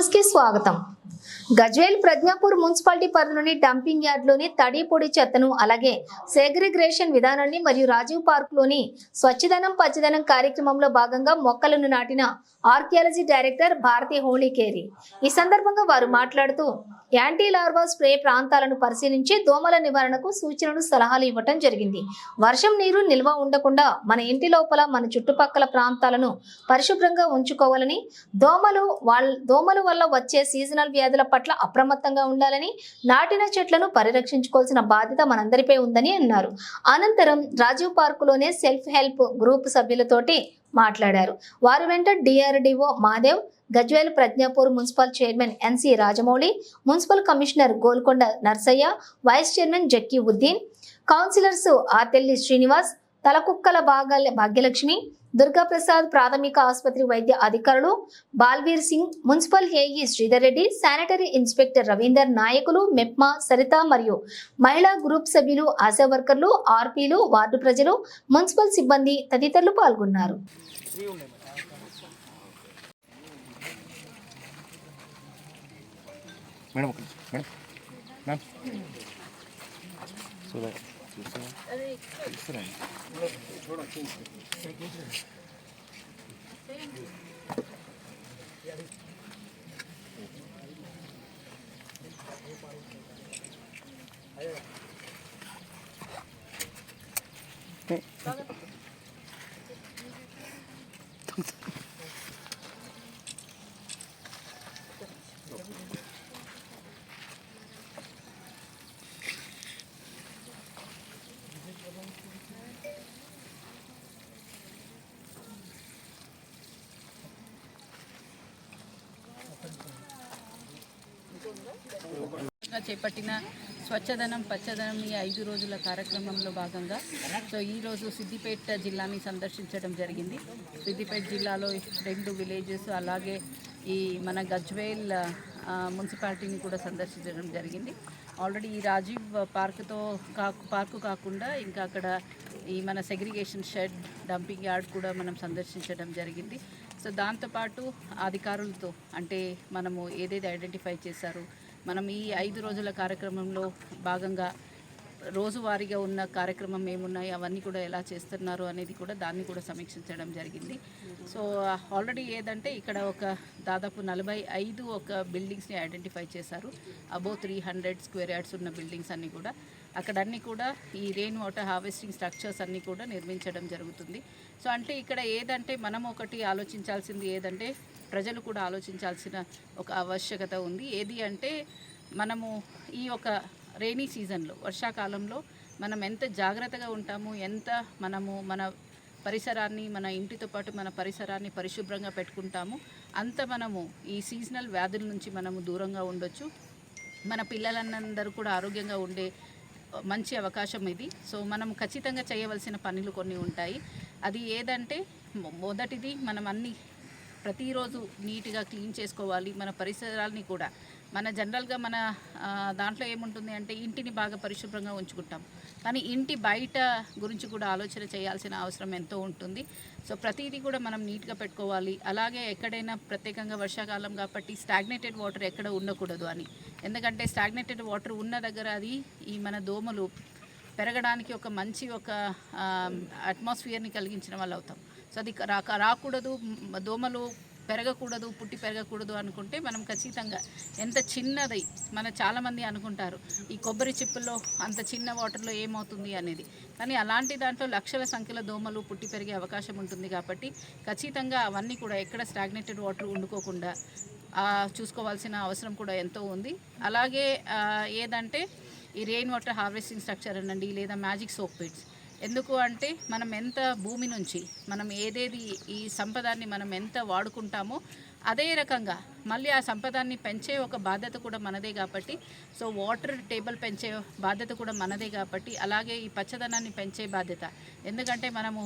News కి స్వాగతం Gajwel Prajnapur municipality పరిధిలోని డంపింగ్ యార్డ్లోని తడి పొడి చెత్తను అలాగే సేగ్రిగ్రేషన్ విధానాన్ని మరియు రాజీవ్ పార్క్లోని స్వచ్ఛదనం పచ్చదనం కార్యక్రమంలో భాగంగా మొక్కలను నాటిన ఆర్కియాలజీ డైరెక్టర్ భారతి హోళీకేరి. ఈ సందర్భంగా వారు మాట్లాడుతూ యాంటీ లార్వా స్ప్రే ప్రాంతాలను పరిశీలించి దోమల నివారణకు సూచనలు సలహాలు ఇవ్వటం జరిగింది. వర్షం నీరు నిల్వ ఉండకుండా మన ఇంటి లోపల మన చుట్టుపక్కల ప్రాంతాలను పరిశుభ్రంగా ఉంచుకోవాలని దోమలు వాళ్ళ దోమల వల్ల వచ్చే సీజనల్ వ్యాధుల పట్ల అప్రమత్తంగా ఉండాలని నాటిన చెట్లను పరిరక్షించుకోవాల్సిన బాధ్యత మనందరిపై ఉందని అన్నారు. అనంతరం రాజీవ్ పార్కులోనే సెల్ఫ్ హెల్ప్ గ్రూప్ సభ్యులతోటి మాట్లాడారు. వారి వెంట DRDO Madev Gajwel Prajnapur municipal chairman NC Rajamouli municipal commissioner Golkonda Narsaiah vice chairman Jakki Uddin councillors Atelli Srinivas Talakukkala Bhagala Bhagyalakshmi Durgaprasad ప్రాథమిక ఆసుపత్రి వైద్య అధికారులు Balveer Singh municipal AE Sridhar Reddy sanitary inspector Ravinder నాయకులు మెప్మా సరిత మరియు మహిళా group సభ్యులు ఆశా వర్కర్లు ఆర్పీలు ward ప్రజలు మున్సిపల్ సిబ్బంది తదితరులు పాల్గొన్నారు. మేడం. మేడం. 就是。是的。我我来进去。谁进去？谁？哎。చేపట్టిన స్వచ్ఛదనం పచ్చదనం ఈ ఐదు రోజుల కార్యక్రమంలో భాగంగా. సో ఈరోజు సిద్దిపేట జిల్లాని సందర్శించడం జరిగింది. సిద్దిపేట జిల్లాలో రెండు విలేజెస్ అలాగే ఈ మన గజ్వేల్ మున్సిపాలిటీని కూడా సందర్శించడం జరిగింది. ఆల్రెడీ ఈ రాజీవ్ పార్క్తో కాకు పార్కు కాకుండా ఇంకా అక్కడ ఈ మన సెగ్రిగేషన్ షెడ్ డంపింగ్ యార్డ్ కూడా మనం సందర్శించడం జరిగింది. సో దాంతోపాటు అధికారులతో అంటే మనము ఏదైతే ఐడెంటిఫై చేశారో మనం ఈ ఐదు రోజుల కార్యక్రమంలో భాగంగా రోజువారీగా ఉన్న కార్యక్రమం ఏమున్నాయి అవన్నీ కూడా ఎలా చేస్తున్నారు అనేది కూడా దాన్ని కూడా సమీక్షించడం జరిగింది. సో ఆల్రెడీ ఏదంటే ఇక్కడ ఒక దాదాపు నలభై ఐదు ఒక బిల్డింగ్స్ని ఐడెంటిఫై చేశారు. Above three hundred square yards ఉన్న బిల్డింగ్స్ అన్నీ కూడా. అక్కడ అన్నీ కూడా ఈ రెయిన్ వాటర్ హార్వెస్టింగ్ స్ట్రక్చర్స్ అన్నీ కూడా నిర్మించడం జరుగుతుంది. సో అంటే ఇక్కడ ఏదంటే మనం ఒకటి ఆలోచించాల్సింది ఏదంటే ప్రజలు కూడా ఆలోచించాల్సిన ఒక ఆవశ్యకత ఉంది. ఏది అంటే మనము ఈ ఒక రెయినీ సీజన్లో వర్షాకాలంలో మనం ఎంత జాగ్రత్తగా ఉంటాము ఎంత మనము మన పరిసరాన్ని మన ఇంటితో పాటు మన పరిసరాన్ని పరిశుభ్రంగా పెట్టుకుంటాము అంత మనము ఈ సీజనల్ వ్యాధుల నుంచి మనము దూరంగా ఉండొచ్చు. మన పిల్లలందరూ కూడా ఆరోగ్యంగా ఉండే మంచి అవకాశం ఇది. సో మనం ఖచ్చితంగా చేయవలసిన పనులు కొన్ని ఉంటాయి. అది ఏదంటే మొదటిది మనం అన్ని ప్రతిరోజు నీట్గా క్లీన్ చేసుకోవాలి. మన పరిసరాల్ని కూడా. మన జనరల్గా మన దాంట్లో ఏముంటుంది అంటే ఇంటిని బాగా పరిశుభ్రంగా ఉంచుకుంటాం. కానీ ఇంటి బయట గురించి కూడా ఆలోచన చేయాల్సిన అవసరం ఎంతో ఉంటుంది. సో ప్రతిదీ కూడా మనం నీట్గా పెట్టుకోవాలి. అలాగే ఎక్కడైనా ప్రత్యేకంగా వర్షాకాలం కాబట్టి స్టాగ్నేటెడ్ వాటర్ ఎక్కడ ఉండకూడదు అని. ఎందుకంటే స్టాగ్నేటెడ్ వాటర్ ఉన్న దగ్గర అది ఈ మన దోమలు పెరగడానికి ఒక మంచి ఒక అట్మాస్ఫియర్ని కలిగించిన వాళ్ళు అవుతాం సో అది రాక రాకూడదు. దోమలు పెరగకూడదు పుట్టి పెరగకూడదు అనుకుంటే మనం ఖచ్చితంగా ఎంత చిన్నది మన చాలామంది అనుకుంటారు ఈ కొబ్బరి చిప్పుల్లో అంత చిన్న వాటర్లో ఏమవుతుంది అనేది. కానీ అలాంటి దాంట్లో లక్షల సంఖ్యలో దోమలు పుట్టి పెరిగే అవకాశం ఉంటుంది కాబట్టి ఖచ్చితంగా అవన్నీ కూడా ఎక్కడ స్టాగ్నేటెడ్ వాటర్ ఉండుకోకుండా చూసుకోవాల్సిన అవసరం కూడా ఎంతో ఉంది. అలాగే ఏదంటే ఈ రెయిన్ వాటర్ హార్వెస్టింగ్ స్ట్రక్చర్ అనండి లేదా మ్యాజిక్ సోప్ పిట్స్ ఎందుకు అంటే మనం ఎంత భూమి నుంచి మనం ఏదేది ఈ సంపదాన్ని మనం ఎంత వాడుకుంటామో అదే రకంగా మళ్ళీ ఆ సంపదాన్ని పెంచే ఒక బాధ్యత కూడా మనదే కాబట్టి సో వాటర్ టేబుల్ పెంచే బాధ్యత కూడా మనదే కాబట్టి అలాగే ఈ పచ్చదనాన్ని పెంచే బాధ్యత. ఎందుకంటే మనము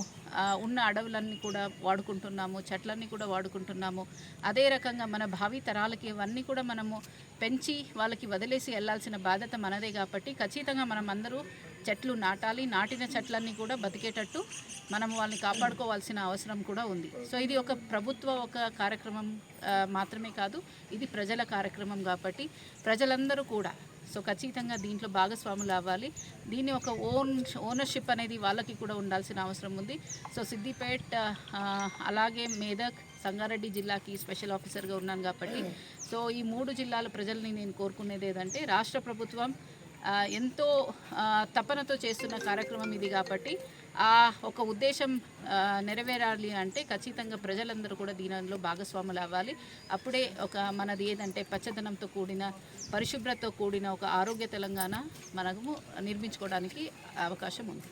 ఉన్న అడవులన్నీ కూడా వాడుకుంటున్నాము చెట్లన్నీ కూడా వాడుకుంటున్నాము. అదే రకంగా మన భావి తరాలకి ఇవన్నీ కూడా మనము పెంచి వాళ్ళకి వదిలేసి వెళ్ళాల్సిన బాధ్యత మనదే కాబట్టి ఖచ్చితంగా మనం అందరూ చెట్లు నాటాలి నాటిన చెట్లన్నీ కూడా బతికేటట్టు మనం వాళ్ళని కాపాడుకోవాల్సిన అవసరం కూడా ఉంది. సో ఇది ఒక ప్రభుత్వ ఒక కార్యక్రమం మాత్రమే కాదు ఇది ప్రజల కార్యక్రమం కాబట్టి ప్రజలందరూ కూడా సో ఖచ్చితంగా దీంట్లో భాగస్వాములు అవ్వాలి. దీన్ని ఒక ఓన్ ఓనర్షిప్ అనేది వాళ్ళకి కూడా ఉండాల్సిన అవసరం ఉంది. సో సిద్దిపేట్ అలాగే మేదక్ సంగారెడ్డి జిల్లాకి స్పెషల్ ఆఫీసర్గా ఉన్నాను కాబట్టి సో ఈ మూడు జిల్లాల ప్రజల్ని నేను కోరుకునేది ఏదంటే రాష్ట్ర ప్రభుత్వం ఎంతో తపనతో చేస్తున్న కార్యక్రమం ఇది కాబట్టి ఆ ఒక ఉద్దేశం నెరవేరాలి అంటే ఖచ్చితంగా ప్రజలందరూ కూడా దీనిలో భాగస్వాములు అవ్వాలి. అప్పుడే ఒక మనది ఏదంటే పచ్చదనంతో కూడిన పరిశుభ్రతతో కూడిన ఒక ఆరోగ్య తెలంగాణ మనము నిర్మించుకోవడానికి అవకాశం ఉంది.